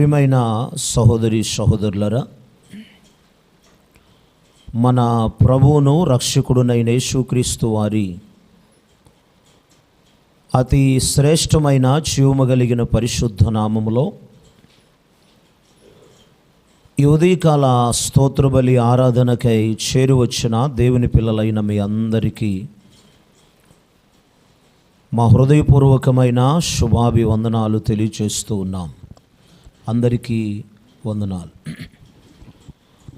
ప్రియమైన సహోదరి సహోదరులరా మన ప్రభువును రక్షకుడునైన యేసుక్రీస్తు వారి అతి శ్రేష్టమైన జీవమగలిగిన పరిశుద్ధ నామములో యువదీకాల స్తోత్రబలి ఆరాధనకై చేరువచ్చిన దేవుని పిల్లలైన మీ అందరికీ మా హృదయపూర్వకమైన శుభాభివందనాలు తెలియచేస్తూ ఉన్నాం. అందరికీ వందనాలు.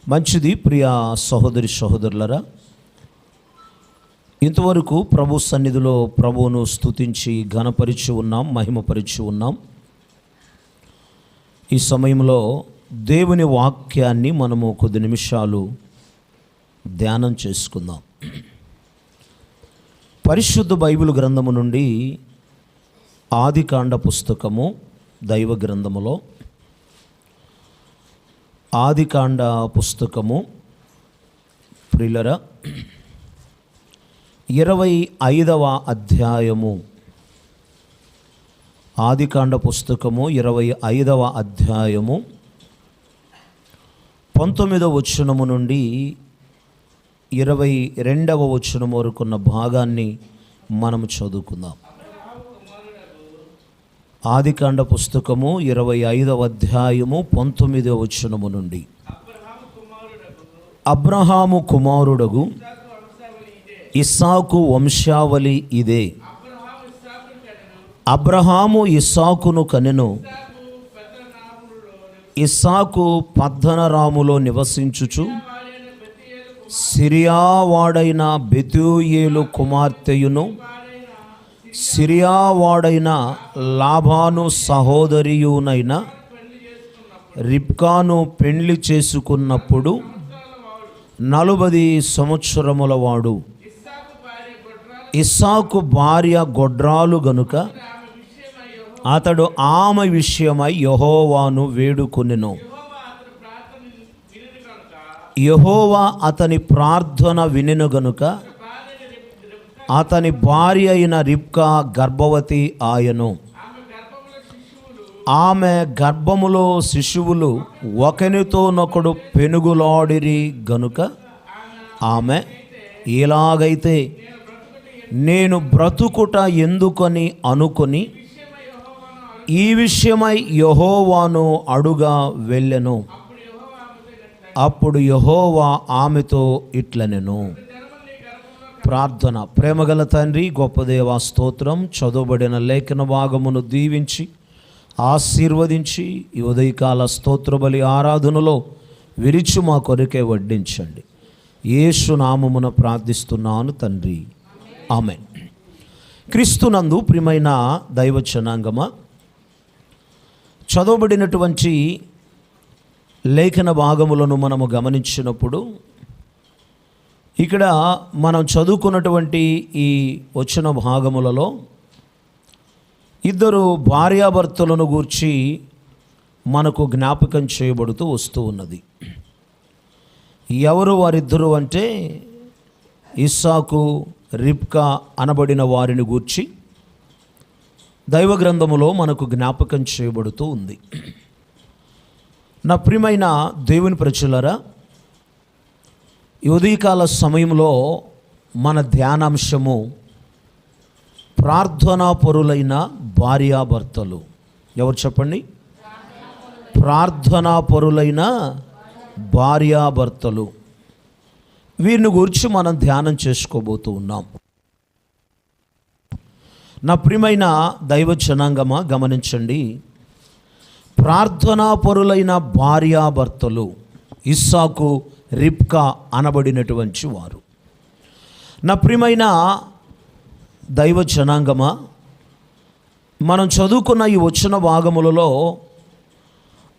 మంచిది ప్రియ సహోదరి సహోదరులరా. ఇంతవరకు ప్రభు సన్నిధిలో ప్రభువును స్తుతించి ఘనపరిచి ఉన్నాం మహిమపరిచి ఉన్నాం. ఈ సమయంలో దేవుని వాక్యాన్ని మనము కొద్ది నిమిషాలు ధ్యానం చేసుకుందాం. పరిశుద్ధ బైబిల్ గ్రంథము నుండి ఆదికాండ పుస్తకము దైవ గ్రంథములో ఆదికాండ పుస్తకము ప్రిలర ఇరవై ఐదవ అధ్యాయము. ఆదికాండ పుస్తకము ఇరవై ఐదవ అధ్యాయము. పంతొమ్మిదవ వచనము నుండి ఇరవై రెండవ వచనం వరకున్న భాగాన్ని మనం చదువుకుందాం. ఆదికాండ పుస్తకము ఇరవై ఐదవ అధ్యాయము పంతొమ్మిదవ వచనము నుండి. అబ్రహాము కుమారుడగు ఇస్సాకు వంశావళి ఇదే. అబ్రహాము ఇస్సాకును కనెను. ఇస్సాకు పద్దనరాములో నివసించుచు సిరియావాడైన బెతూయేలు కుమార్తెయును సిరియావాడైన లాభాను సహోదరియునైన రిబ్కాను పెండ్లి చేసుకున్నప్పుడు నలుబది సంవత్సరముల వాడు ఇస్సాకు భార్య గొడ్రాలు గనుక అతడు ఆమె విషయమై యహోవాను వేడుకొనెను. యహోవా అతని ప్రార్థన వినెను గనుక అతని భార్య అయిన రిబ్కా గర్భవతి ఆయను. ఆమె గర్భములో శిశువులు ఒకనితోనొకడు పెనుగులాడిరి గనుక ఆమె ఎలాగైతే నేను బ్రతుకుట ఎందుకని అనుకొని ఈ విషయమై యహోవాను అడుగా వెళ్ళెను. అప్పుడు యహోవా ఆమెతో ఇట్లనెను. ప్రార్థన. ప్రేమగల తండ్రి గొప్పదేవ స్తోత్రం. చదువుబడిన లేఖన భాగమును దీవించి ఆశీర్వదించి ఈ ఉదయకాల స్తోత్రబలి ఆరాధనలో విరిచి మా కొరకే వడ్డించండి. యేసు నామమున ప్రార్థిస్తున్నాను తండ్రి. ఆమె క్రీస్తునందు ప్రియమైన దైవ జనాంగమా చదవబడినటువంటి లేఖన భాగములను మనము గమనించినప్పుడు ఇక్కడ మనం చదువుకున్నటువంటి ఈ వచ్చిన భాగములలో ఇద్దరు భార్యాభర్తలను గూర్చి మనకు జ్ఞాపకం చేయబడుతూ వస్తూ ఉన్నది. ఎవరు వారిద్దరు అంటే ఇస్సాకు రిబ్కా అనబడిన వారిని గూర్చి దైవ గ్రంథములో మనకు జ్ఞాపకం చేయబడుతూ ఉంది. నా ప్రియమైన దేవుని ప్రజలరా ఈ ఉదయకాల సమయంలో మన ధ్యానాంశము ప్రార్థనా పరులైన భార్యాభర్తలు. ఎవరు చెప్పండి? ప్రార్థనా పరులైన భార్యాభర్తలు. వీరిని గురించి మనం ధ్యానం చేసుకోబోతూ ఉన్నాం. నా ప్రియమైన దైవ జనాంగమా గమనించండి. ప్రార్థనా పరులైన భార్యాభర్తలు ఇస్సాకు రిబ్కా అనబడినటువంటి వారు. నా ప్రియమైన దైవ జనాంగమా మనం చదువుకున్న ఈ వచ్చిన భాగములలో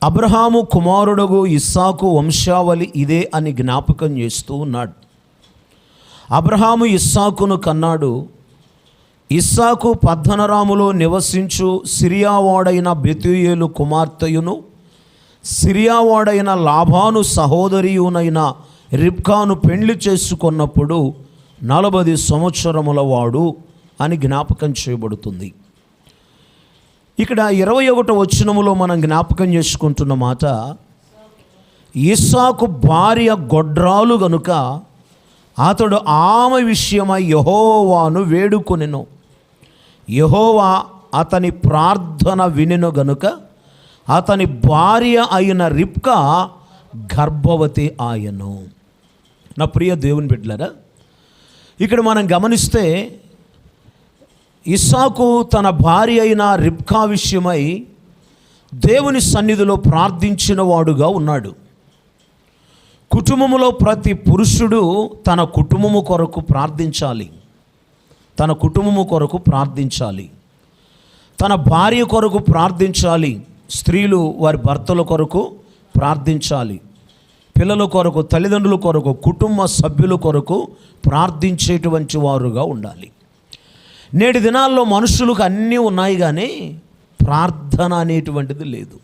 అబ్రహాము కుమారుడుగు ఇస్సాకు వంశావళి ఇదే అని జ్ఞాపకం చేస్తూ ఉన్నాడు. అబ్రహాము ఇస్సాకును కన్నాడు ఇస్సాకు పద్దనరాములో నివసించు సిరియావాడైన బెతుయేలు కుమార్తెయును సిరియావాడైన లాభాను సహోదరియునైన రిబ్కాను పెండ్లి చేసుకున్నప్పుడు నలభై సంవత్సరముల వాడు అని జ్ఞాపకం చేయబడుతుంది. ఇక్కడ ఇరవై ఒకటో వచనములో మనం జ్ఞాపకం చేసుకుంటున్న మాట ఇస్సాకు భార్య గొడ్రాలు గనుక అతడు ఆమె విషయమై యహోవాను వేడుకొనెను. యహోవా అతని ప్రార్థన వినెను గనుక అతని భార్య అయిన రిప్కా గర్భవతి ఆయను. నా ప్రియ దేవుని బిడ్డలారా ఇక్కడ మనం గమనిస్తే ఇస్సాకు తన భార్య అయిన రిబ్కా విషయమై దేవుని సన్నిధిలో ప్రార్థించిన వాడుగా ఉన్నాడు. కుటుంబంలో ప్రతి పురుషుడు తన కుటుంబము కొరకు ప్రార్థించాలి. తన కుటుంబము కొరకు ప్రార్థించాలి. తన భార్య కొరకు ప్రార్థించాలి. స్త్రీలు వారి భర్తల కొరకు ప్రార్థించాలి. పిల్లల కొరకు తల్లిదండ్రుల కొరకు కుటుంబ సభ్యుల కొరకు ప్రార్థించేటువంటి వారుగా ఉండాలి. నేటి దినాల్లో మనుషులకు అన్నీ ఉన్నాయి కానీ ప్రార్థన అనేటువంటిది లేదు.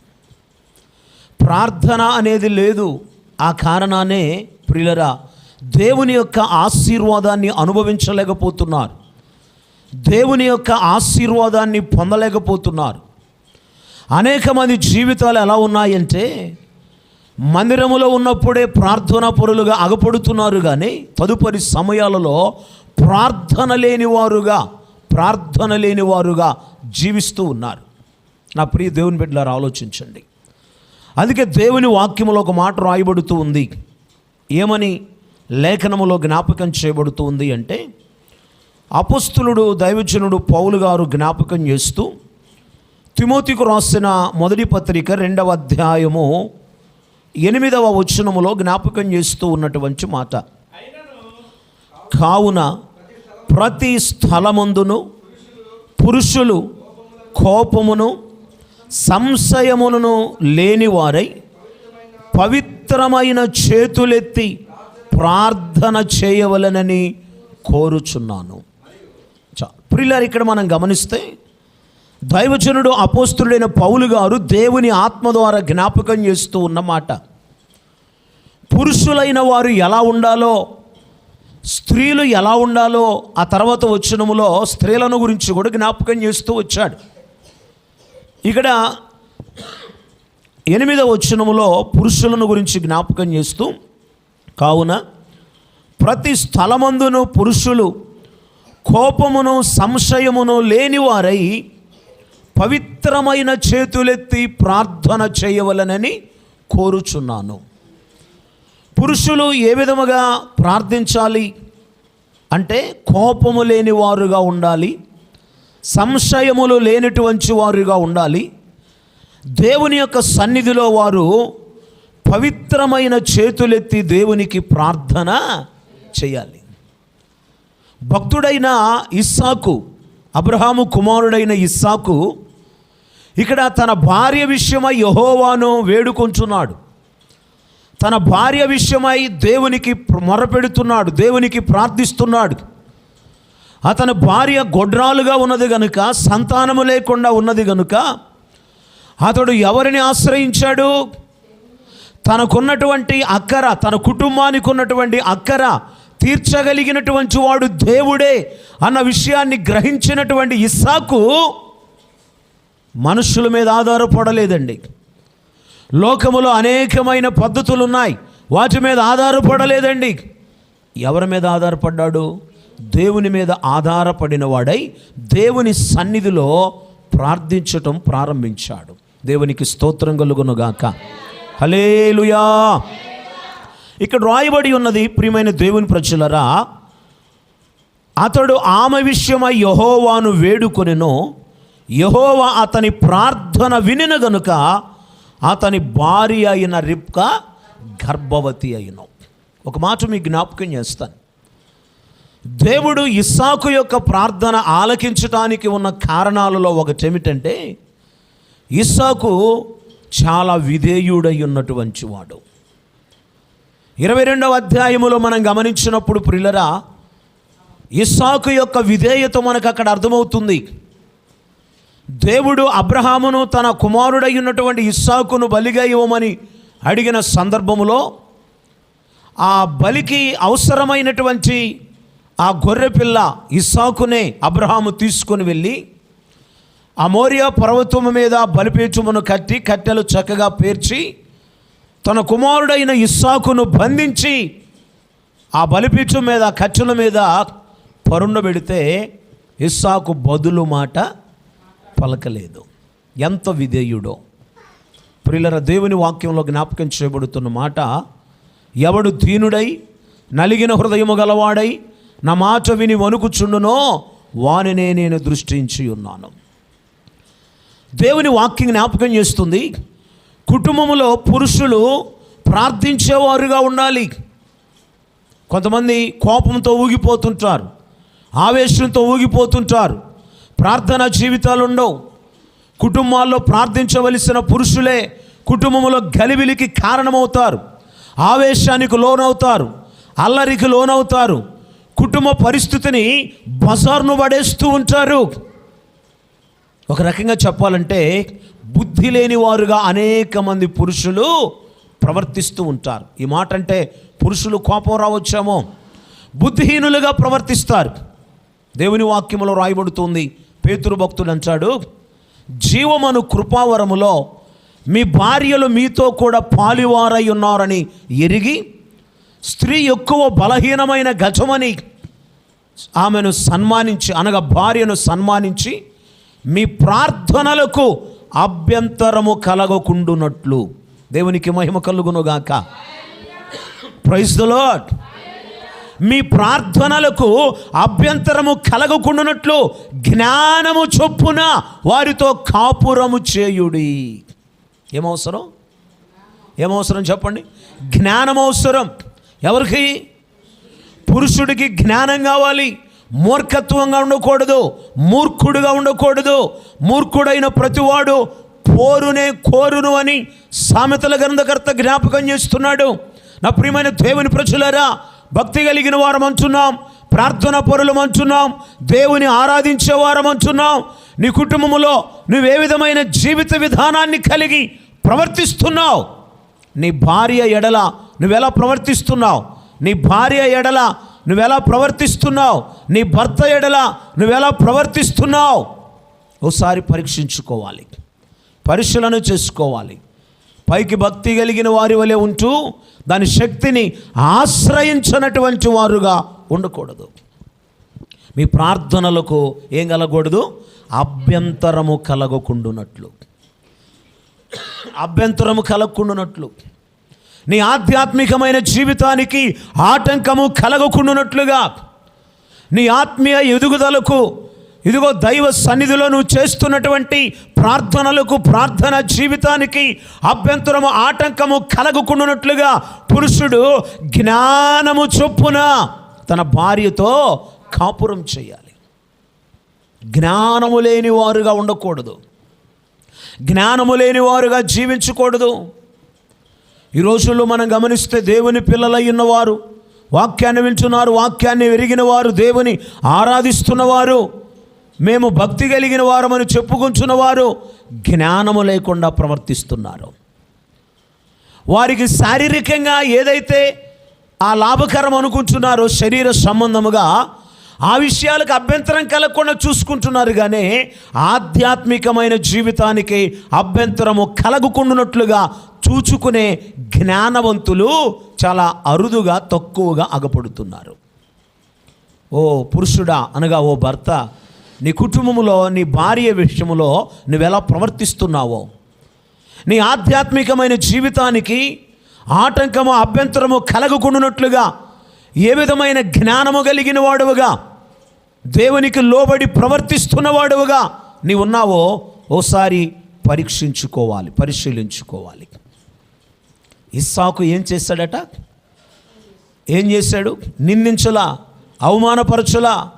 ప్రార్థన అనేది లేదు. ఆ కారణానే ప్రియులరా దేవుని యొక్క ఆశీర్వాదాన్ని అనుభవించలేకపోతున్నారు. దేవుని యొక్క ఆశీర్వాదాన్ని పొందలేకపోతున్నారు. అనేక మంది జీవితాలు ఎలా ఉన్నాయంటే మందిరములో ఉన్నప్పుడే ప్రార్థన పరులుగా అగపడుతున్నారు కానీ తదుపరి సమయాలలో ప్రార్థన లేని వారుగా ప్రార్థన లేని వారుగా జీవిస్తూ ఉన్నారు. నా ప్రియ దేవుని బిడ్డలారు ఆలోచించండి. అందుకే దేవుని వాక్యములో ఒక మాట రాయబడుతూ ఉంది. ఏమని? లేఖనములో జ్ఞాపకం చేయబడుతూ ఉంది అంటే అపుస్తులుడు దైవజనుడు పౌలు గారు జ్ఞాపకం చేస్తూ తిమోతికు రాసిన మొదటి పత్రిక రెండవ అధ్యాయము ఎనిమిదవ వచనములో జ్ఞాపకం చేస్తూ ఉన్నటువంటి మాట. కావున ప్రతి స్థలమందును పురుషులు కోపమును సంశయమును లేనివారై పవిత్రమైన చేతులెత్తి ప్రార్థన చేయవలనని కోరుచున్నాను. చా ప్రిల్లర్ ఇక్కడ మనం గమనిస్తే దైవజనుడు అపోస్తుడైన పౌలు గారు దేవుని ఆత్మ ద్వారా జ్ఞాపకం చేస్తూ ఉన్నమాట పురుషులైన వారు ఎలా ఉండాలో స్త్రీలు ఎలా ఉండాలో ఆ తర్వాత వచ్చినములో స్త్రీలను గురించి కూడా జ్ఞాపకం చేస్తూ వచ్చాడు. ఇక్కడ ఎనిమిదవ వచ్చినములో పురుషులను గురించి జ్ఞాపకం చేస్తూ కావున ప్రతి స్థలమందును పురుషులు కోపమును సంశయమును లేనివారై పవిత్రమైన చేతులెత్తి ప్రార్థన చేయవలనని కోరుచున్నాను. పురుషులు ఏ విధముగా ప్రార్థించాలి? అంటే కోపము లేని వారుగా ఉండాలి సంశయములు లేనటువంటి వారుగా ఉండాలి. దేవుని యొక్క సన్నిధిలో వారు పవిత్రమైన చేతులెత్తి దేవునికి ప్రార్థన చేయాలి. భక్తుడైన ఇస్సాకు అబ్రహాము కుమారుడైన ఇస్సాకు ఇక్కడ తన భార్య విషయమై యహోవాను వేడుకొంచున్నాడు. తన భార్య విషయమై దేవునికి మొరపెడుతున్నాడు దేవునికి ప్రార్థిస్తున్నాడు. అతని భార్య గొడ్రాలుగా ఉన్నది గనుక సంతానము లేకుండా ఉన్నది గనుక అతడు ఎవరిని ఆశ్రయించాడు? తనకున్నటువంటి అక్కర తన కుటుంబానికి ఉన్నటువంటి అక్కర తీర్చగలిగినటువంటి వాడు దేవుడే అన్న విషయాన్ని గ్రహించినటువంటి ఇస్సాకు మనుషుల మీద ఆధారపడలేదండి. లోకములో అనేకమైన పద్ధతులు ఉన్నాయి వాటి మీద ఆధారపడలేదండి. ఎవరి మీద ఆధారపడ్డాడు? దేవుని మీద ఆధారపడిన వాడై దేవుని సన్నిధిలో ప్రార్థించటం ప్రారంభించాడు. దేవునికి స్తోత్రం కలుగునుగాక హలేలుయా ఇక్కడ రాయబడి ఉన్నది ప్రియమైన దేవుని ప్రజలరా అతడు ఆమె విషయమై యహోవాను వేడుకొనెను యహోవా అతని ప్రార్థన వినిన గనుక అతని భార్య అయిన రిప్క గర్భవతి అయిన ఒక మాట మీ జ్ఞాపకం చేస్తాను. దేవుడు ఇస్సాకు యొక్క ప్రార్థన ఆలకించటానికి ఉన్న కారణాలలో ఒకటి ఏమిటంటే ఇస్సాకు చాలా విధేయుడై ఉన్నటువంటి వాడు. ఇరవై రెండవ అధ్యాయములో మనం గమనించినప్పుడు ప్రిల్లరా ఇస్సాకు యొక్క విధేయత మనకు అక్కడ అర్థమవుతుంది. దేవుడు అబ్రహామును తన కుమారుడై ఉన్నటువంటి ఇస్సాకును బలిగా ఇవ్వమని అడిగిన సందర్భములో ఆ బలికి అవసరమైనటువంటి ఆ గొర్రెపిల్ల ఇస్సాకునే అబ్రహాము తీసుకొని వెళ్ళి ఆ పర్వతం మీద బలిపీచుమును కట్టి కట్టెలు చక్కగా పేర్చి తన కుమారుడైన ఇస్సాకును బంధించి ఆ బలిపీచు మీద కట్టెల మీద పరుండబెడితే ఇస్సాకు బదులు మాట పలకలేదు. ఎంత విధేయుడో. ప్రిలర దేవుని వాక్యంలో జ్ఞాపకం చేయబడుతున్న మాట ఎవడు దీనుడై నలిగిన హృదయము గలవాడై నా మాట విని వణుకుచుండునో వానినే నేను దృష్టించి ఉన్నాను. దేవుని వాక్యం జ్ఞాపకం చేస్తుంది కుటుంబంలో పురుషులు ప్రార్థించేవారుగా ఉండాలి. కొంతమంది కోపంతో ఊగిపోతుంటారు ఆవేశంతో ఊగిపోతుంటారు ప్రార్థన జీవితాలు ఉండవు కుటుంబాల్లో ప్రార్థించవలసిన పురుషులే కుటుంబంలో గలిబిలికి కారణమవుతారు. ఆవేశానికి లోనవుతారు. అల్లరికి లోనవుతారు. కుటుంబ పరిస్థితిని బజార్ను పడేస్తూ ఉంటారు. ఒక రకంగా చెప్పాలంటే బుద్ధి లేని వారుగా అనేక మంది పురుషులు ప్రవర్తిస్తూ ఉంటారు. ఈ మాట అంటే పురుషులు కోపం రావచ్చేమో. బుద్ధిహీనులుగా ప్రవర్తిస్తారు. దేవుని వాక్యంలో రాయబడుతుంది. పేతురు భక్తుడు అంటాడు జీవమను కృపావరములో మీ భార్యలు మీతో కూడా పాలివారై ఉన్నారని ఎరిగి స్త్రీ ఎక్కువ బలహీనమైన గజమని ఆమెను సన్మానించి అనగా భార్యను సన్మానించి మీ ప్రార్థనలకు అభ్యంతరము కలగకుండునట్లు. దేవునికి మహిమ కలుగునుగాక. ప్రైజ్ ద లాట్ మీ ప్రార్థనలకు అభ్యంతరము కలగకుండానట్లు జ్ఞానము చొప్పున వారితో కాపురము చేయుడి. ఏమవసరం? ఏమవసరం చెప్పండి? జ్ఞానం అవసరం ఎవరికి? పురుషుడికి జ్ఞానం కావాలి. మూర్ఖత్వంగా ఉండకూడదు. మూర్ఖుడుగా ఉండకూడదు. మూర్ఖుడైన ప్రతివాడు పోరునే కోరును అని సామెతల గ్రంథకర్త జ్ఞాపకం చేస్తున్నాడు. నా ప్రియమైన దేవుని ప్రజలారా భక్తి కలిగిన వారం అంటున్నాం. ప్రార్థన పరులం అంటున్నాం. దేవుని ఆరాధించే వారం అంటున్నాం. నీ కుటుంబంలో నువ్వే విధమైన జీవిత విధానాన్ని కలిగి ప్రవర్తిస్తున్నావు? నీ భార్య ఎడల నువ్వెలా ప్రవర్తిస్తున్నావు? నీ భార్య ఎడల నువ్వెలా ప్రవర్తిస్తున్నావు? నీ భర్త ఎడల నువ్వెలా ప్రవర్తిస్తున్నావు? ఒకసారి పరీక్షించుకోవాలి. పరిశీలన చేసుకోవాలి. పైకి భక్తి కలిగిన వారి వలె ఉంటూ దాని శక్తిని ఆశ్రయించినటువంటి వారుగా ఉండకూడదు. మీ ప్రార్థనలకు ఏం కలగకూడదు? అభ్యంతరము కలగకుండునట్లు. అభ్యంతరము కలగకుండునట్లు. నీ ఆధ్యాత్మికమైన జీవితానికి ఆటంకము కలగకుండునట్లుగా నీ ఆత్మీయ ఎదుగుదలకు ఇదిగో దైవ సన్నిధిలో నువ్వు చేస్తున్నటువంటి ప్రార్థనలకు ప్రార్థన జీవితానికి అభ్యంతరము ఆటంకము కలగకుండానట్లుగా పురుషుడు జ్ఞానము చొప్పున తన భార్యతో కాపురం చేయాలి. జ్ఞానము లేని వారుగా ఉండకూడదు. జ్ఞానము లేని వారుగా జీవించకూడదు. ఈ రోజుల్లో మనం గమనిస్తే దేవుని పిల్లలై ఉన్నవారు వాక్యాన్ని వింటున్నారు వాక్యాన్ని ఎరిగిన వారు దేవుని ఆరాధిస్తున్నవారు మేము భక్తి కలిగిన వారమని చెప్పుకుంటున్నవారు జ్ఞానము లేకుండా ప్రవర్తిస్తున్నారు. వారికి శారీరకంగా ఏదైతే ఆ లాభకరం అనుకుంటున్నారో శరీర సంబంధముగా ఆ విషయాలకు అభ్యంతరం కలగకుండా చూసుకుంటున్నారు కానీ ఆధ్యాత్మికమైన జీవితానికి అభ్యంతరము కలగకుండానట్లుగా చూచుకునే జ్ఞానవంతులు చాలా అరుదుగా తక్కువగా అగపడుతున్నారు. ఓ పురుషుడా అనగా ఓ భర్త నీ కుటుంబంలో నీ భార్య విషయంలో నువ్వెలా ప్రవర్తిస్తున్నావో? నీ ఆధ్యాత్మికమైన జీవితానికి ఆటంకము అభ్యంతరము కలగకుండానట్లుగా ఏ విధమైన జ్ఞానము కలిగిన వాడువుగా దేవునికి లోబడి ప్రవర్తిస్తున్నవాడువుగా నీ ఉన్నావో ఓసారి పరీక్షించుకోవాలి పరిశీలించుకోవాలి. ఇస్సాకు ఏం చేశాడట? ఏం చేశాడు? నిందించలా అవమానపరచులా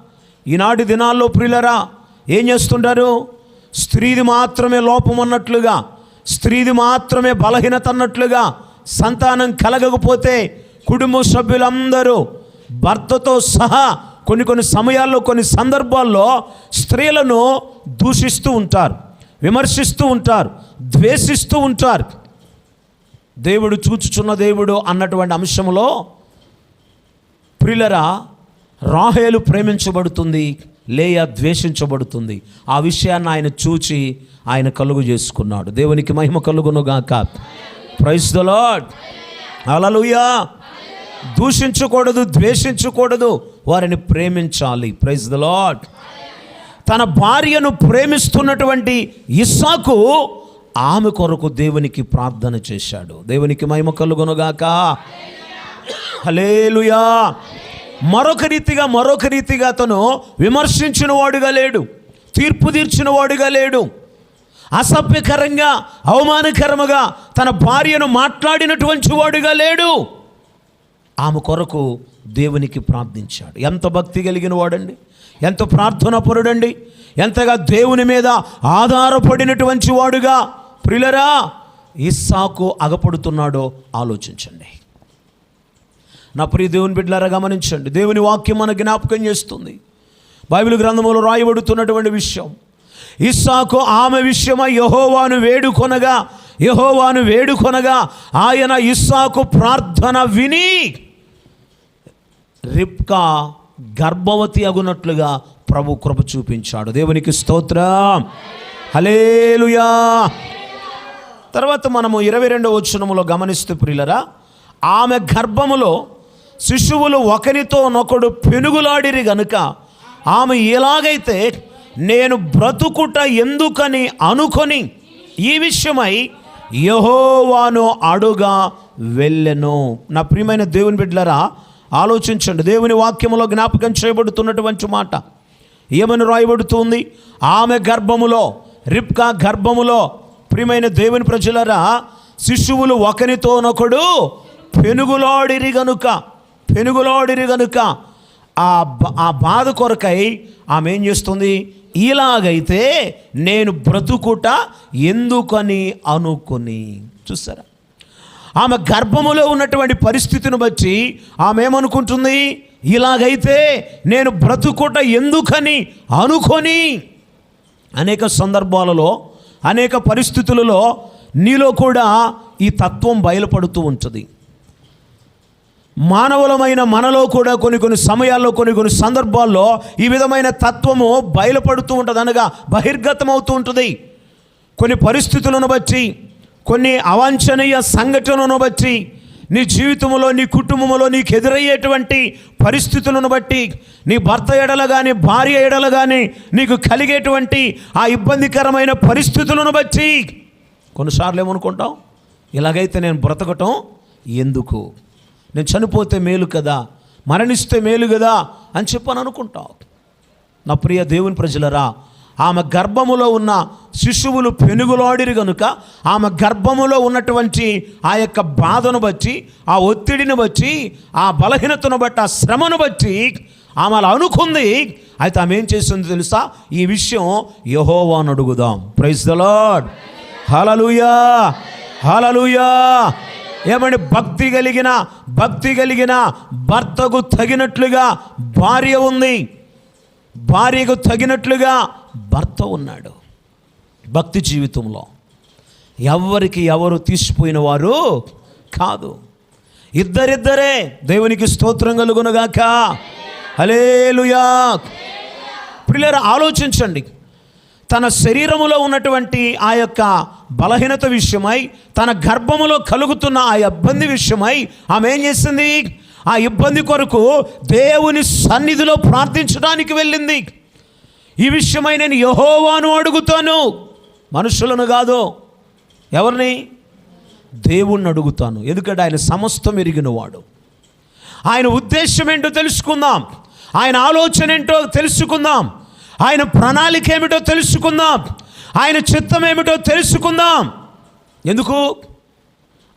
ఈనాటి దినాల్లో ప్రియులరా ఏం చేస్తుంటారు? స్త్రీది మాత్రమే లోపం అన్నట్లుగా స్త్రీది మాత్రమే బలహీనత అన్నట్లుగా సంతానం కలగకపోతే కుటుంబ సభ్యులందరూ భర్తతో సహా కొన్ని కొన్ని సమయాల్లో కొన్ని సందర్భాల్లో స్త్రీలను దూషిస్తూ ఉంటారు విమర్శిస్తూ ఉంటారు ద్వేషిస్తూ ఉంటారు. దేవుడు చూచుచున్న దేవుడు అన్నటువంటి అంశంలో ప్రిలరా రాహేలు ప్రేమించబడుతుంది లేయ ద్వేషించబడుతుంది. ఆ విషయాన్ని ఆయన చూచి ఆయన కలుగు చేసుకున్నాడు. దేవునికి మహిమ కలుగునుగాక ప్రైజ్ ద లాడ్ అలలుయా దూషించకూడదు ద్వేషించకూడదు వారిని ప్రేమించాలి. ప్రైజ్ ద లాడ్ తన భార్యను ప్రేమిస్తున్నటువంటి ఇస్సాకు ఆమె కొరకు దేవునికి ప్రార్థన చేశాడు. దేవునికి మహిమ కలుగునుగాక హలేలుయా మరొక రీతిగా మరొక రీతిగా అతను విమర్శించిన వాడుగా లేడు. తీర్పు తీర్చిన వాడుగా లేడు. అసభ్యకరంగా అవమానకరముగా తన భార్యను మాట్లాడినటువంటి వాడుగా లేడు. ఆమె కొరకు దేవునికి ప్రార్థించాడు. ఎంత భక్తి కలిగిన వాడండి. ఎంత ప్రార్థన పరుడండి. ఎంతగా దేవుని మీద ఆధారపడినటువంటి వాడుగా. ప్రిలరా ఇస్సాకు అగపడుతున్నాడో ఆలోచించండి. నా ప్రియ దేవుని బిడ్డలారా గమనించండి. దేవుని వాక్యం మన జ్ఞాపకం చేస్తుంది. బైబిల్ గ్రంథంలో రాయబడుతున్నటువంటి విషయం. ఇస్సాకు ఆమె విషయమై యహోవాను వేడుకొనగా యహోవాను వేడుకొనగా ఆయన ఇస్సాకు ప్రార్థన విని రిప్కా గర్భవతి అగునట్లుగా ప్రభు కృప చూపించాడు. దేవునికి స్తోత్రం. హలేలుయా తర్వాత మనము ఇరవై రెండవ వచ్చనములో గమనిస్తూ ప్రియులరా ఆమె గర్భములో శిశువులు ఒకరితోనొకడు పెనుగులాడిరి గనుక ఆమె ఎలాగైతే నేను బ్రతుకుట ఎందుకని అనుకొని ఈ విషయమై యహోవాను అడుగా వెళ్ళెను. నా ప్రియమైన దేవుని బిడ్డలరా ఆలోచించండి. దేవుని వాక్యములో జ్ఞాపకం చేయబడుతున్నటువంటి మాట ఏమని రాయబడుతుంది? ఆమె గర్భములో రిప్కా గర్భములో ప్రియమైన దేవుని ప్రజలరా శిశువులు ఒకరితోనొకడు పెనుగులాడిరి గనుక పెనుగులాడిరి గనుక. ఆ ఆ బాధ కొరకై ఆమె ఏం చేస్తుంది? ఇలాగైతే నేను బ్రతుకుట ఎందుకని అనుకుని. చూసారా? ఆమె గర్భములో ఉన్నటువంటి పరిస్థితిని బట్టి ఆమె ఏమనుకుంటుంది? ఇలాగైతే నేను బ్రతుకుట ఎందుకని అనుకొని. అనేక సందర్భాలలో అనేక పరిస్థితులలో నీలో కూడా ఈ తత్వం బయలుపడుతూ ఉంటుంది. మానవులమైన మనలో కూడా కొన్ని కొన్ని సమయాల్లో కొన్ని కొన్ని సందర్భాల్లో ఈ విధమైన తత్వము బయలుపడుతూ ఉంటుంది అనగా బహిర్గతమవుతూ ఉంటుంది. కొన్ని పరిస్థితులను బట్టి కొన్ని అవాంఛనీయ సంఘటనలను బట్టి నీ జీవితంలో నీ కుటుంబంలో నీకు ఎదురయ్యేటువంటి పరిస్థితులను బట్టి నీ భర్త ఎడల కానీ భార్య ఎడల కానీ నీకు కలిగేటువంటి ఆ ఇబ్బందికరమైన పరిస్థితులను బట్టి కొన్నిసార్లు ఏమనుకుంటాం ఇలాగైతే నేను బ్రతకటం ఎందుకు? నేను చనిపోతే మేలు కదా మరణిస్తే మేలు కదా అని చెప్పని అనుకుంటావు నా ప్రియ దేవుని ప్రజలరా ఆమె గర్భములో ఉన్న శిశువులు పెనుగులాడిరు గనుక ఆమె గర్భములో ఉన్నటువంటి ఆ యొక్క బాధను బట్టి ఆ ఒత్తిడిని బట్టి ఆ బలహీనతను బట్టి ఆ శ్రమను బట్టి ఆమె అలా అనుకుంది. అయితే ఆమె ఏం చేసింది తెలుసా? ఈ విషయం యహోవాను అడుగుదాం. Praise the Lord hallelujah hallelujah ఏమంటే భక్తి కలిగిన భక్తి కలిగిన భర్తకు తగినట్లుగా భార్య ఉంది. భార్యకు తగినట్లుగా భర్త ఉన్నాడు భక్తి జీవితంలో. ఎవరికి ఎవరు తీసిపోయిన వారు కాదు. ఇద్దరిద్దరే దేవునికి స్తోత్రం కలుగునుగాక. హలేలుయా ప్రియులారా ఆలోచించండి. తన శరీరములో ఉన్నటువంటి ఆ యొక్క బలహీనత విషయమై తన గర్భములో కలుగుతున్న ఆ ఇబ్బంది విషయమై ఆమె ఏం చేసింది? ఆ ఇబ్బంది కొరకు దేవుని సన్నిధిలో ప్రార్థించడానికి వెళ్ళింది. ఈ విషయమై నేను యహోవాను అడుగుతాను. మనుషులను కాదు. ఎవరిని? దేవుణ్ణి అడుగుతాను. ఎందుకంటే ఆయన సమస్తం ఎరిగినవాడు. ఆయన ఉద్దేశం ఏంటో తెలుసుకుందాం. ఆయన ఆలోచన ఏంటో తెలుసుకుందాం. ఆయన ప్రణాళిక ఏమిటో తెలుసుకుందాం. ఆయన చిత్తం ఏమిటో తెలుసుకుందాం. ఎందుకు?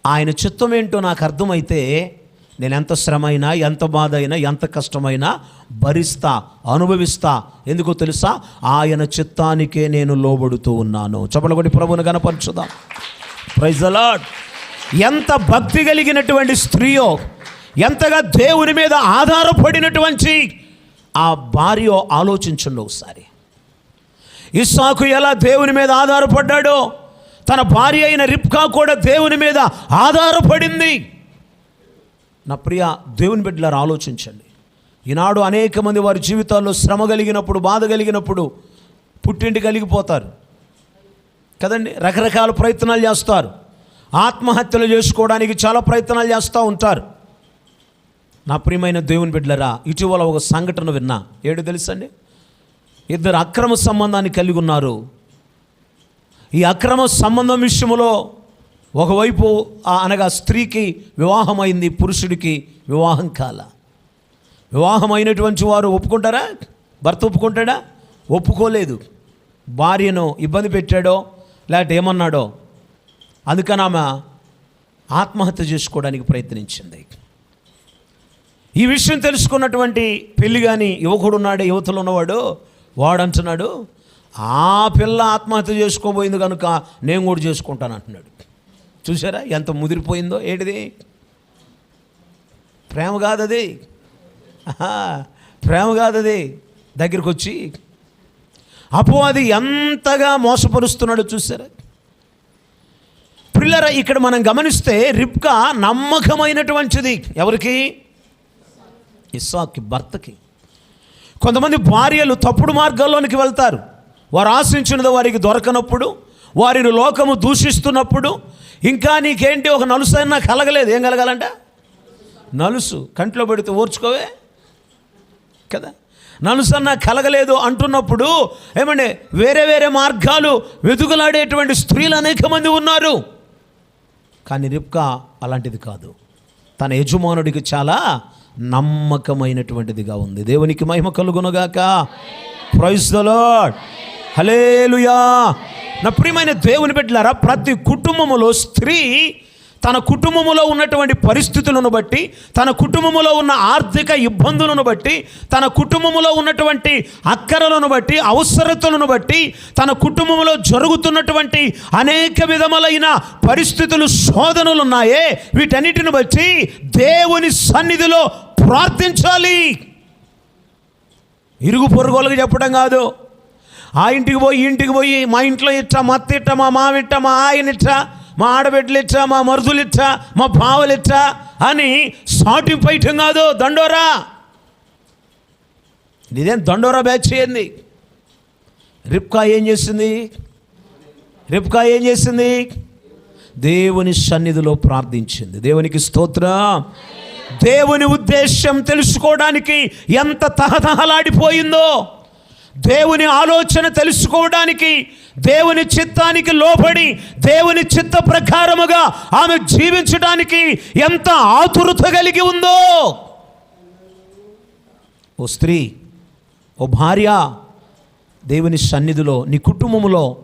ఆయన చిత్తం ఏంటో నాకు అర్థమైతే నేను ఎంత శ్రమ అయినా ఎంత బాధ అయినా ఎంత కష్టమైనా భరిస్తా అనుభవిస్తా. ఎందుకో తెలుసా? ఆయన చిత్తానికే నేను లోబడుతూ ఉన్నాను. చెప్పలగొడి ప్రభును కనపరచుదా ప్రైజ్ అలాడ్ ఎంత భక్తి కలిగినటువంటి స్త్రీయో ఎంతగా దేవుని మీద ఆధారపడినటువంటి ఆ భార్య ఆలోచించండి ఒకసారి. ఇస్సాకు ఎలా దేవుని మీద ఆధారపడ్డాడో తన భార్య అయిన రిప్కా కూడా దేవుని మీద ఆధారపడింది. నా ప్రియ దేవుని బిడ్డలారు ఆలోచించండి. ఈనాడు అనేక మంది వారి జీవితాల్లో శ్రమ కలిగినప్పుడు బాధ కలిగినప్పుడు పుట్టింటి కలిగిపోతారు. కదండి? రకరకాల ప్రయత్నాలు చేస్తారు. ఆత్మహత్యలు చేసుకోవడానికి చాలా ప్రయత్నాలు చేస్తూ ఉంటారు. నా ప్రియమైన దేవుని బిడ్డలరా ఇటీవల ఒక సంఘటన విన్నా. ఏడు తెలుసండి? ఇద్దరు అక్రమ సంబంధాన్ని కలిగి ఉన్నారు. ఈ అక్రమ సంబంధం విషయంలో ఒకవైపు ఆ అనగా స్త్రీకి వివాహమైంది పురుషుడికి వివాహం కాల. వివాహమైనటువంటి వారు ఒప్పుకుంటారా? భర్త ఒప్పుకుంటాడా? ఒప్పుకోలేదు. భార్యను ఇబ్బంది పెట్టాడో లేకపోతే ఏమన్నాడో అందుకని ఆమె ఆత్మహత్య చేసుకోవడానికి ప్రయత్నించింది. ఈ విషయం తెలుసుకున్నటువంటి పెళ్ళి కానీ యువకుడు ఉన్నాడు యువతలు ఉన్నవాడు వాడు అంటున్నాడు ఆ పిల్ల ఆత్మహత్య చేసుకోబోయింది కనుక నేను కూడా చేసుకుంటాను అంటున్నాడు. చూసారా ఎంత ముదిరిపోయిందో ఏంటిది? ప్రేమ కాదది. ప్రేమ కాదది. దగ్గరికి వచ్చి అది ఎంతగా మోసపరుస్తున్నాడో చూసారా పిల్లర ఇక్కడ మనం గమనిస్తే రిప్కా నమ్మకమైనటువంటిది. ఎవరికి? ఇస్సాకి భర్తకి. కొంతమంది భార్యలు తప్పుడు మార్గాల్లోనికి వెళ్తారు. వారు ఆశించినది వారికి దొరకనప్పుడు వారిని లోకము దూషిస్తున్నప్పుడు ఇంకా నీకేంటి ఒక నలుసు అయినా కలగలేదు. ఏం కలగాలంట? నలుసు. కంట్లో పెడితే ఓర్చుకోవే కదా? నలుసన్న కలగలేదు అంటున్నప్పుడు ఏమండి వేరే వేరే మార్గాలు వెతుకులాడేటువంటి స్త్రీలు అనేక మంది ఉన్నారు. కానీ రిప్కా అలాంటిది కాదు. తన యజమానుడికి చాలా నమ్మకమైనటువంటిదిగా ఉంది. దేవునికి మహిమ కలుగునుగాక. ప్రైజ్ ద లార్డ్ హలేలుయా నా ప్రియమైన దేవుని బిడ్డలారా ప్రతి కుటుంబములో స్త్రీ తన కుటుంబములో ఉన్నటువంటి పరిస్థితులను బట్టి తన కుటుంబములో ఉన్న ఆర్థిక ఇబ్బందులను బట్టి తన కుటుంబములో ఉన్నటువంటి అక్కరలను బట్టి అవసరతలను బట్టి తన కుటుంబంలో జరుగుతున్నటువంటి అనేక విధములైన పరిస్థితులు శోధనలు ఉన్నాయే. వీటన్నిటిని బట్టి దేవుని సన్నిధిలో ప్రార్థించాలి. ఇరుగు పొరుగులకు చెప్పడం కాదు. ఆ ఇంటికి పోయి ఇంటికి పోయి మా ఇంట్లో ఇట్ట మా అత్త ఇట్ట మా మావిట్ట మా ఆయన ఇట్ట మా ఆడబిడ్డలు ఇట్ట మా మరుదులు ఇట్ట మా బావలు ఇట్ట అని సాటి పైటం కాదు. దండోరా. ఇదేం దండోరా బ్యాచ్ చేయండి రిప్కా ఏం చేసింది? రిప్కా ఏం చేసింది? దేవుని సన్నిధిలో ప్రార్థించింది. దేవునికి స్తోత్రం. దేవుని ఉద్దేశం తెలుసుకోవడానికి ఎంత తహతహలాడిపోయిందో దేవుని ఆలోచన తెలుసుకోవడానికి దేవుని చిత్తానికి లోబడి దేవుని చిత్త ప్రకారముగా ఆమె జీవించడానికి ఎంత ఆతురత కలిగి ఉందో. ఓ స్త్రీ ఓ భార్య దేవుని సన్నిధిలో నీ కుటుంబంలో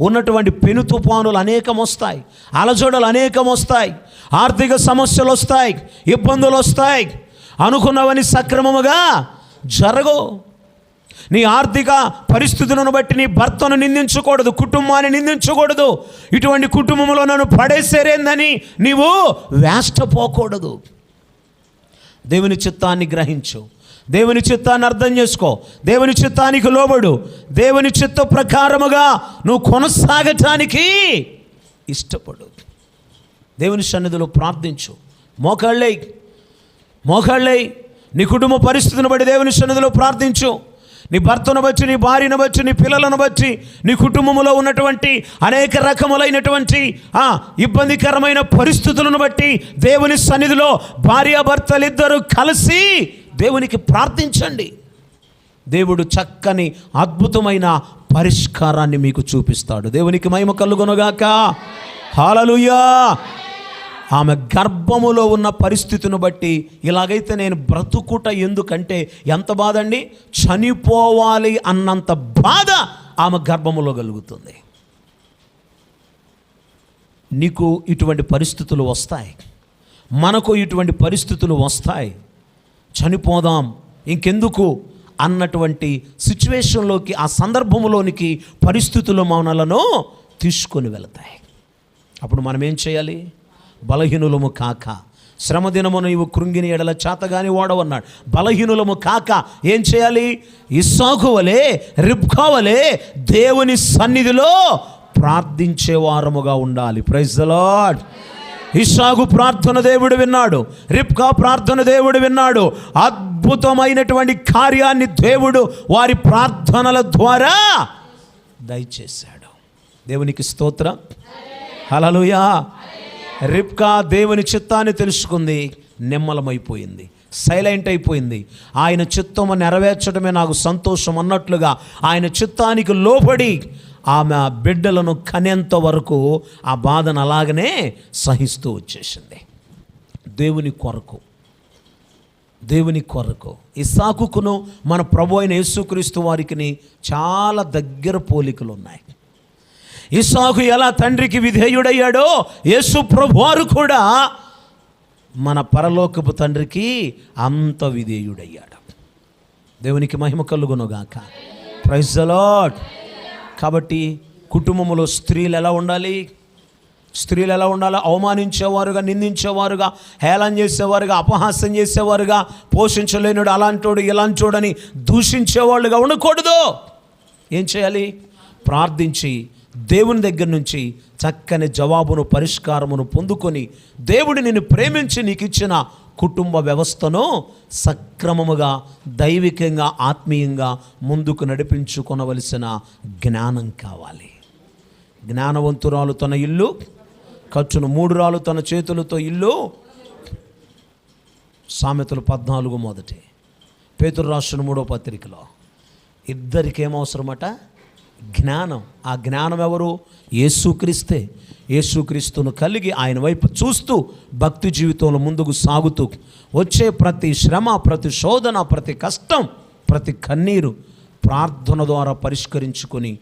ఉన్నటువంటి పెను తుఫానులు అనేకం వస్తాయి అలజడలు అనేకం వస్తాయి ఆర్థిక సమస్యలు వస్తాయి ఇబ్బందులు వస్తాయి. అనుకున్నవని సక్రమముగా జరగవు. నీ ఆర్థిక పరిస్థితులను బట్టి నీ భర్తను నిందించకూడదు కుటుంబాన్ని నిందించకూడదు. ఇటువంటి కుటుంబంలో నన్ను పడేసేరేందని నీవు వేష్టపోకూడదు. దేవుని చిత్తాన్ని గ్రహించు. దేవుని చిత్తాన్ని అర్థం చేసుకో. దేవుని చిత్తానికి లోబడు. దేవుని చిత్త ప్రకారముగా నువ్వు కొనసాగటానికి ఇష్టపడు. దేవుని సన్నిధిలో ప్రార్థించు. మోకాళ్ళై మోకాళ్ళై నీ కుటుంబ పరిస్థితిని బట్టి దేవుని సన్నిధిలో ప్రార్థించు. నీ భర్తను బట్టి నీ భార్యను బట్టి నీ పిల్లలను బట్టి నీ కుటుంబంలో ఉన్నటువంటి అనేక రకములైనటువంటి ఇబ్బందికరమైన పరిస్థితులను బట్టి దేవుని సన్నిధిలో భార్యాభర్తలిద్దరూ కలిసి దేవునికి ప్రార్థించండి. దేవుడు చక్కని అద్భుతమైన పరిష్కారాన్ని మీకు చూపిస్తాడు. దేవునికి మహిమ కలుగునుగాక. హాలలుయా ఆమె గర్భములో ఉన్న పరిస్థితిని బట్టి ఇలాగైతే నేను బ్రతుకుట ఎందుకంటే ఎంత బాధ అండి చనిపోవాలి అన్నంత బాధ ఆమె గర్భములో కలుగుతుంది. నీకు ఇటువంటి పరిస్థితులు వస్తాయి. మనకు ఇటువంటి పరిస్థితులు వస్తాయి. చనిపోదాం ఇంకెందుకు? అన్నటువంటి సిచ్యువేషన్లోకి ఆ సందర్భంలోనికి పరిస్థితులు మౌనలను తీసుకొని వెళతాయి. అప్పుడు మనం ఏం చేయాలి? బలహీనులము కాక. శ్రమదినము నీవు కృంగిని ఎడల చేతగాని వాడవన్నాడు. బలహీనులము కాక ఏం చేయాలి? ఇస్సాకువలే వలె రిబ్కా వలె దేవుని సన్నిధిలో ప్రార్థించే వారముగా ఉండాలి. ప్రైజ్ ద లాడ్ ఇషాగు ప్రార్థన దేవుడు విన్నాడు రిబ్కా ప్రార్థన దేవుడు విన్నాడు. అద్భుతమైనటువంటి కార్యాన్ని దేవుడు వారి ప్రార్థనల ద్వారా దయచేశాడు. దేవునికి స్తోత్రం. హలలుయా రిప్కా దేవుని చిత్తాన్ని తెలుసుకుంది నిమ్మలమైపోయింది సైలెంట్ అయిపోయింది. ఆయన చిత్తము నెరవేర్చడమే నాకు సంతోషం అన్నట్లుగా ఆయన చిత్తానికి లోబడి ఆమె ఆ బిడ్డలను కనేంత వరకు ఆ బాధను అలాగనే సహిస్తూ వచ్చేసింది. దేవుని కొరకు దేవుని కొరకు. ఇసాకుకును మన ప్రభు అయిన యేసుక్రీస్తు వారికి చాలా దగ్గర పోలికలు ఉన్నాయి ఇసాకు ఎలా తండ్రికి విధేయుడయ్యాడో యేసు ప్రభువారు కూడా మన పరలోకపు తండ్రికి అంత విధేయుడయ్యాడు. దేవునికి మహిమ కలుగునుగాక. ప్రైజ్ లాట్ కాబట్టి కుటుంబంలో స్త్రీలు ఎలా ఉండాలి? స్త్రీలు ఎలా ఉండాలి? అవమానించేవారుగా నిందించేవారుగా హేళన చేసేవారుగా అపహాస్యం చేసేవారుగా పోషించలేనుడు అలాంటోడు ఇలాంటోడని దూషించేవాళ్ళుగా ఉండకూడదు. ఏం చేయాలి? ప్రార్థించి దేవుని దగ్గర నుంచి చక్కని జవాబును పరిష్కారమును పొందుకొని దేవుడు నిన్ను ప్రేమించి నీకు ఇచ్చిన కుటుంబ వ్యవస్థను సక్రమముగా దైవికంగా ఆత్మీయంగా ముందుకు నడిపించుకొనవలసిన జ్ఞానం కావాలి. జ్ఞానవంతురాలు తన ఇల్లు ఖర్చును మూడు రాలు తన చేతులతో ఇల్లు. సామెతలు పద్నాలుగు మొదటి. పేతురు రాష్ట్రం మూడో పత్రికలో. ఇద్దరికి ఏమవసరమట జ్ఞానం. ఆ జ్ఞానం ఎవరు? యేసుక్రీస్తే. యేసుక్రీస్తును కలిగి ఆయన వైపు చూస్తూ భక్తి జీవితంలో ముందుకు సాగుతూ వచ్చే ప్రతి శ్రమ ప్రతి శోధన ప్రతి కష్టం ప్రతి కన్నీరు ప్రార్థన ద్వారా పరిష్కరించుకొని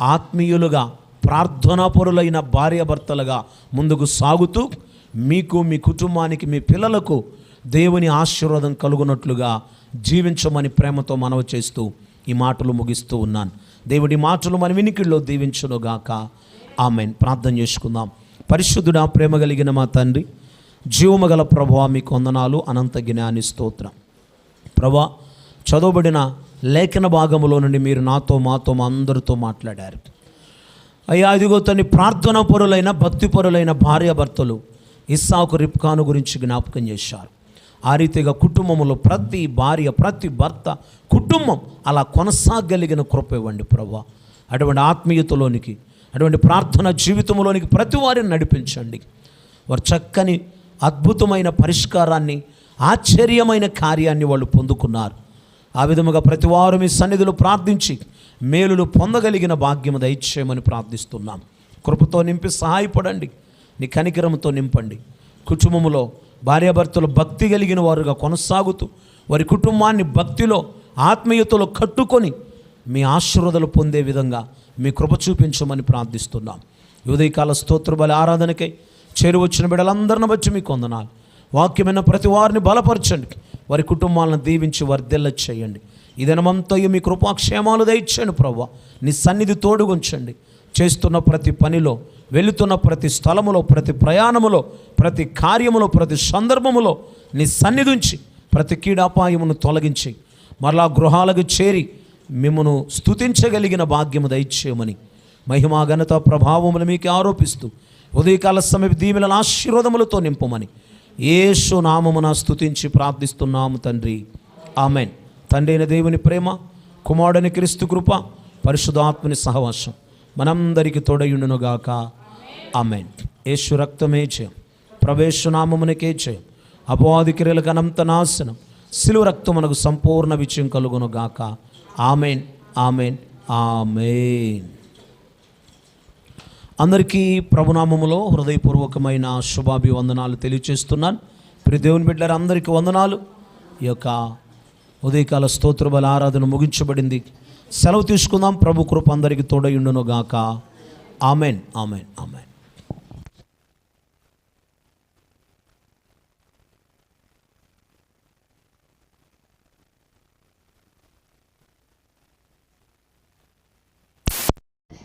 ఆత్మీయులుగా ప్రార్థనాపరులైన భార్యాభర్తలుగా ముందుకు సాగుతూ మీకు మీ కుటుంబానికి మీ పిల్లలకు దేవుని ఆశీర్వాదం కలుగునట్లుగా జీవించమని ప్రేమతో మనవి చేస్తూ ఈ మాటలు ముగిస్తూ ఉన్నాను. దేవుడి మాటలు మన వినికిడిలో దీవించునుగాక. ఆమెన్. ప్రార్థన చేసుకుందాం. పరిశుద్ధుడా ప్రేమ కలిగిన మా తండ్రి జీవమగల ప్రభా మీకు వందనాలు అనంత జ్ఞాని స్తోత్రం. ప్రభా చదవబడిన లేఖన భాగంలో నుండి మీరు నాతో మాతో మా అందరితో మాట్లాడారు. అయ్యా ఇదిగో తని ప్రార్థన పరులైన భక్తిపరులైన భార్యాభర్తలు ఇస్సాకు రిప్కాను గురించి జ్ఞాపకం చేశారు. ఆ రీతిగా కుటుంబంలో ప్రతి భార్య ప్రతి భర్త కుటుంబం అలా కొనసాగలిగిన కృప ఇవ్వండి ప్రభా. అటువంటి ఆత్మీయతలోనికి అటువంటి ప్రార్థన జీవితంలోనికి ప్రతి వారిని నడిపించండి. వారు చక్కని అద్భుతమైన పరిష్కారాన్ని ఆశ్చర్యమైన కార్యాన్ని వాళ్ళు పొందుకున్నారు. ఆ విధముగా ప్రతి వారు మీ సన్నిధిలో ప్రార్థించి మేలులు పొందగలిగిన భాగ్యము దయచేయమని ప్రార్థిస్తున్నాం. కృపతో నింపి సహాయపడండి. నీ కనికరంతో నింపండి. కుటుంబములో భార్యాభర్తలు భక్తి కలిగిన వారుగా కొనసాగుతూ వారి కుటుంబాన్ని భక్తిలో ఆత్మీయతలో కట్టుకొని మీ ఆశీర్వదలు పొందే విధంగా మీ కృప చూపించమని ప్రార్థిస్తున్నాం. ఉదయకాల స్తోత్ర బలి ఆరాధనకై చేరువచ్చిన బిడ్డలందరిని బట్టి మీకు వందనాలు. వాక్యమైన ప్రతి వారిని బలపరచండి. వారి కుటుంబాలను దీవించి వర్ధిల్ల చేయండి. ఈ మీ కృపాక్షేమాలు దయచేయండి ప్రభు. నీ సన్నిధి తోడుగుంచండి. చేస్తున్న ప్రతి పనిలో వెళుతున్న ప్రతి స్థలములో ప్రతి ప్రయాణములో ప్రతి కార్యములో ప్రతి సందర్భములో నీ సన్నిధించి ప్రతి కీడాపాయమును తొలగించి మరలా గృహాలకు చేరి మిమ్మను స్థుతించగలిగిన భాగ్యము దయచేయమని మహిమా ఘనత ప్రభావములు మీకు ఆరోపిస్తూ ఉదయకాల సమయ దీవెల ఆశీర్వాదములతో నింపమని ఏసు నామమున స్థుతించి ప్రార్థిస్తున్నాము తండ్రి. ఆమెన్. తండ్రి అయిన దేవుని ప్రేమ కుమారుడని క్రీస్తు కృప పరిశుధాత్మని సహవాసం. మనందరికి తోడయుండునుగాక. ఆమెన్. యేసు రక్తమే చేయం ప్రవేశనామమునకే చేయం అపవాది క్రియలకు అనంత నాశనం. శిలువ రక్తమునకు సంపూర్ణ విజయం కలుగునుగాక. ఆమెన్. ఆమెన్. ఆమెన్. అందరికీ ప్రభునామములో హృదయపూర్వకమైన శుభాభివందనాలు తెలియచేస్తున్నాను. ప్రి దేవుని బిడ్డలు అందరికీ వందనాలు. ఈ యొక్క ఉదయకాల స్తోత్ర బల ఆరాధన ముగించబడింది. సెలవు తీసుకుందాం ప్రభు కృప అందరికీ తోడయుండును గాక ఆమెన్ ఆమెన్ ఆమెన్.